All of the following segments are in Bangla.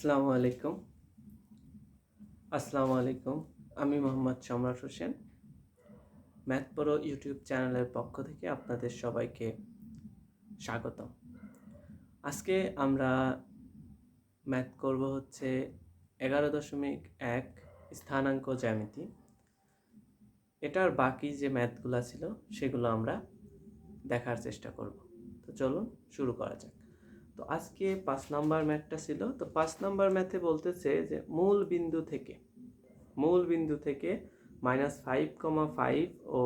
আসসালামু আলাইকুম। আসসালামু আলাইকুম। আমি মোহাম্মদ সম্রাট হোসেন। ম্যাথ পড়ো ইউটিউব চ্যানেলের পক্ষ থেকে আপনাদের সবাইকে স্বাগতম। আজকে আমরা ম্যাথ করব হচ্ছে এগারো দশমিক এক স্থানাঙ্ক জ্যামিতি। এটার বাকি যে ম্যাথগুলো ছিল সেগুলো আমরা দেখার চেষ্টা করব। তো চলুন শুরু করা যাক। তো আজকে পাঁচ নাম্বার ম্যাথটা ছিল। তো পাঁচ নাম্বার ম্যাথে বলতেছে যে মূল বিন্দু থেকে, মূল বিন্দু থেকে মাইনাস ফাইভ কমা ফাইভ ও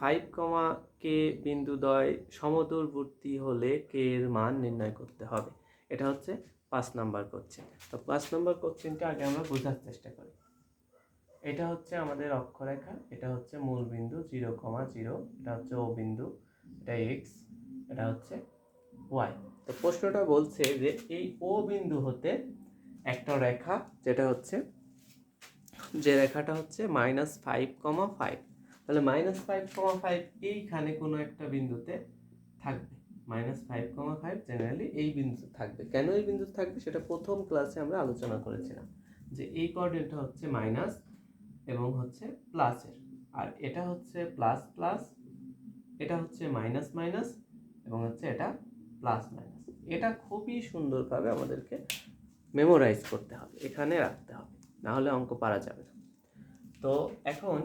ফাইভ কমা কে বিন্দু দ্বয় সমদূরবর্তী হলে কে এর মান নির্ণয় করতে হবে। এটা হচ্ছে পাঁচ নাম্বার কোশ্চেন তো পাঁচ নাম্বার কোশ্চেনটা আগে আমরা বোঝার চেষ্টা করি। এটা হচ্ছে আমাদের অক্ষরেখা, এটা হচ্ছে মূল বিন্দু জিরো কমা জিরো, এটা হচ্ছে ও বিন্দু, এটা এক্স, এটা হচ্ছে ওয়াই। তো প্রশ্নটা বলছে যে এই ও বিন্দু হতে একটা রেখা, যেটা হচ্ছে, যে রেখাটা হচ্ছে মাইনাস ফাইভ কমা ফাইভ তাহলে মাইনাস ফাইভ কমা ফাইভ এইখানে কোনো একটা বিন্দুতে থাকবে। Minus five comma five generally এই বিন্দুতে থাকবে। কেন এই বিন্দুতে থাকবে? সেটা প্রথম ক্লাসে আমরা আলোচনা করেছিলাম যে এই কোঅর্ডিনেটটা হচ্ছে মাইনাস এবং হচ্ছে প্লাসের আর এটা হচ্ছে প্লাস প্লাস এটা হচ্ছে মাইনাস মাইনাস এবং হচ্ছে এটা প্লাস মাইনাস এটা খুবই সুন্দরভাবে আমাদেরকে মেমোরাইজ করতে হবে, এখানে রাখতে হবে, না হলে অঙ্ক পারা যাবে না। তো এখন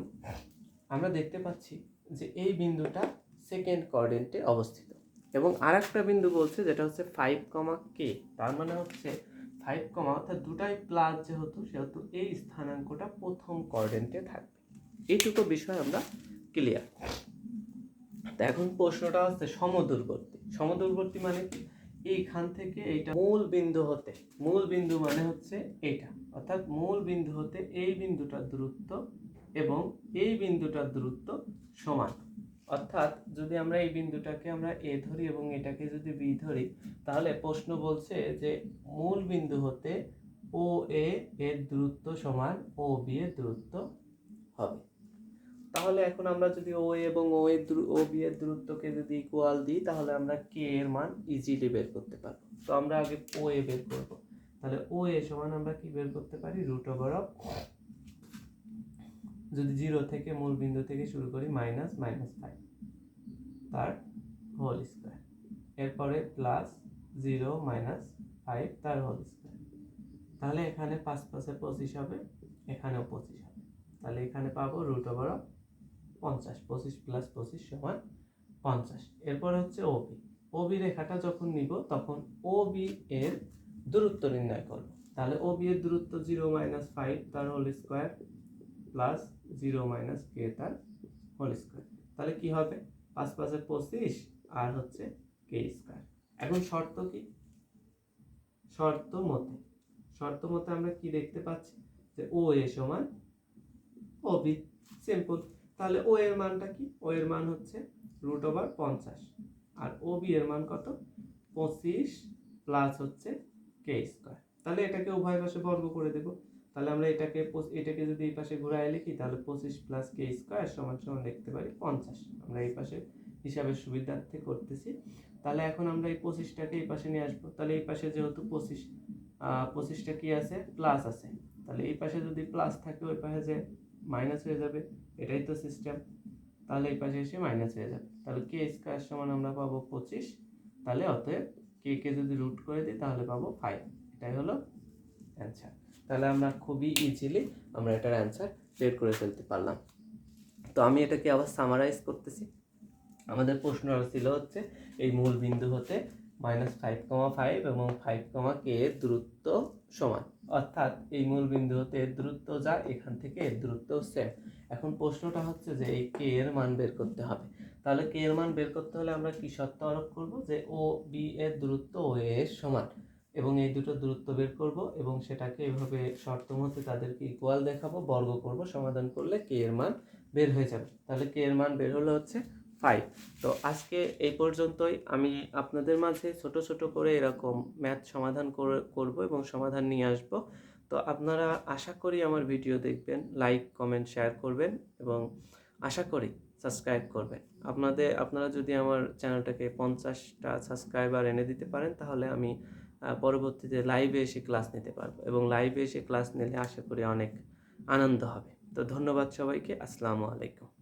আমরা দেখতে পাচ্ছি যে এই বিন্দুটা সেকেন্ড কোঅর্ডিনেটে অবস্থিত এবং আর একটা বিন্দু বলছে যেটা হচ্ছে ফাইভ কমা কে তার মানে হচ্ছে ফাইভ কমা অর্থাৎ দুটাই প্লাস যেহেতু, সেহেতু এই স্থানাঙ্কটা প্রথম কোঅর্ডিনেটে থাকবে। এইটুকু বিষয় আমরা ক্লিয়ার এখন প্রশ্নটা হচ্ছে সমদূরবর্তী। সমদূরবর্তী মানে কি? এইখান থেকে এইটা মূল বিন্দু হতে, মূল বিন্দু মানে হচ্ছে এইটা। অর্থাৎ মূল বিন্দু হতে এই বিন্দুটার দূরত্ব এবং এই বিন্দুটার দূরত্ব সমান। অর্থাৎ যদি আমরা এই বিন্দুটাকে আমরা এ ধরি এবং এটাকে যদি বি ধরি, তাহলে প্রশ্ন বলছে যে মূল বিন্দু হতে ও এ এর দূরত্ব সমান ও বি এর দূরত্ব হবে। তাহলে এখন আমরা যদি ও এবং ও এর ও বি এর দূরত্বকে যদি ইকুয়াল দিই, তাহলে আমরা কে এর মান ইজিলি বের করতে পারব। তো আমরা আগে ও এ বের করব। তাহলে ও এ সমান আমরা কি বের করতে পারি? রুট ওভার অফ যদি জিরো থেকে মূল বিন্দু থেকে শুরু করি মাইনাস মাইনাস ফাইভ তার হোল স্কোয়ার এরপরে প্লাস জিরো মাইনাস ফাইভ তার হোল স্কোয়ার তাহলে এখানে পাঁচ পাশে পঁচিশ হবে, এখানেও পঁচিশ হবে। তাহলে এখানে পাবো রুট ওভার অফ পঞ্চাশ, পঁচিশ প্লাস পঁচিশ সমান পঞ্চাশ। এরপর হচ্ছে ওবি ওবি রেখাটা যখন নিব, তখন ওবি এর দূরত্ব নির্ণয় করব। তাহলে ওবি এর দূরত্ব জিরো মাইনাস ফাইভ তার whole square plus zero minus K তার হোল স্কোয়ার তাহলে কি হবে? পাঁচ পাঁচে পঁচিশ আর হচ্ছে কে স্কোয়ার এখন শর্ত কি? শর্ত মতে। শর্ত মতে আমরা কি দেখতে পাচ্ছি? যে ও এ সমান ও বি সিম্পল তাহলে ও এর মানটা কি? ও এর মান হচ্ছে রুট ওভার পঞ্চাশ। আর ও বি এর মান কত? পঁচিশ প্লাস হচ্ছে কে স্কোয়ার তাহলে এটাকে উভয় পাশে বর্গ করে দেব। তাহলে আমরা এটাকে এটাকে যদি এই পাশে ঘুরায় লিখি, তাহলে পঁচিশ প্লাস কে স্কোয়ার সমান সমান লিখতে পারি পঞ্চাশ। আমরা এই পাশে হিসাবের সুবিধার্থে করতেছি। তাহলে এখন আমরা এই পঁচিশটাকে এই পাশে নিয়ে আসব। তাহলে এই পাশে যেহেতু পঁচিশ পঁচিশটা কি আছে? প্লাস আছে। তাহলে এই পাশে যদি প্লাস থাকে, ওই পাশে যে মাইনাস হয়ে যাবে, এটাই তো সিস্টেম তাহলে এই পাশে এসে মাইনাস হয়ে যাবে। তাহলে কে স্কোয়ার সমান আমরা পাবো পঁচিশ, তাহলে অতএব কে কে যদি রুট করে দিই, তাহলে পাবো ফাইভ এটাই হলো অ্যান্সার তাহলে আমরা খুবই ইজিলি আমরা এটার অ্যান্সার বের করে ফেলতে পারলাম। তো আমি এটাকে আবার সামারাইজ করতেছি। আমাদের প্রশ্ন ছিল হচ্ছে, এই মূল বিন্দু হতে মাইনাস ফাইভ কমা ফাইভ এবং ফাইভ কমা কে এর দূরত্ব সমান। অর্থাৎ এই মূল বিন্দু হতে এর দূরত্ব যা, এখান থেকে এর দূরত্ব সেম এখন প্রশ্নটা হচ্ছে যে এই কে এর মান বের করতে হবে। তাহলে কে এর মান বের করতে হলে আমরা কি শর্ত আরোপ করব? যে ও বি এর দূরত্ব ও এর সমান। এবং এই দুটো দূরত্ব বের করব এবং সেটাকে এভাবে শর্ত মতে তাদেরকে ইকুয়াল দেখাবো, বর্গ করব, সমাধান করলে কে এর মান বের হয়ে যাবে। তাহলে কে এর মান বের হলে হচ্ছে ফাইভ তো আজকে এই পর্যন্তই। আমি আপনাদের মাঝে ছোট ছোট করে এরকম ম্যাথ সমাধান করে- করব এবং সমাধান নিয়ে আসব। তো আপনারা আশা করি আমার ভিডিও দেখবেন লাইক কমেন্ট শেয়ার করবেন এবং আশা করি সাবস্ক্রাইব করবেন। আপনাদের, আপনারা যদি আমার চ্যানেলটাকে পঞ্চাশটা সাবস্ক্রাইবার এনে দিতে পারেন, তাহলে আমি পরবর্তীতে লাইভে এসে ক্লাস নিতে পারব এবং লাইভে এসে ক্লাস নিলে আশা করি অনেক আনন্দ হবে। তো ধন্যবাদ সবাইকে, আসসালামু আলাইকুম।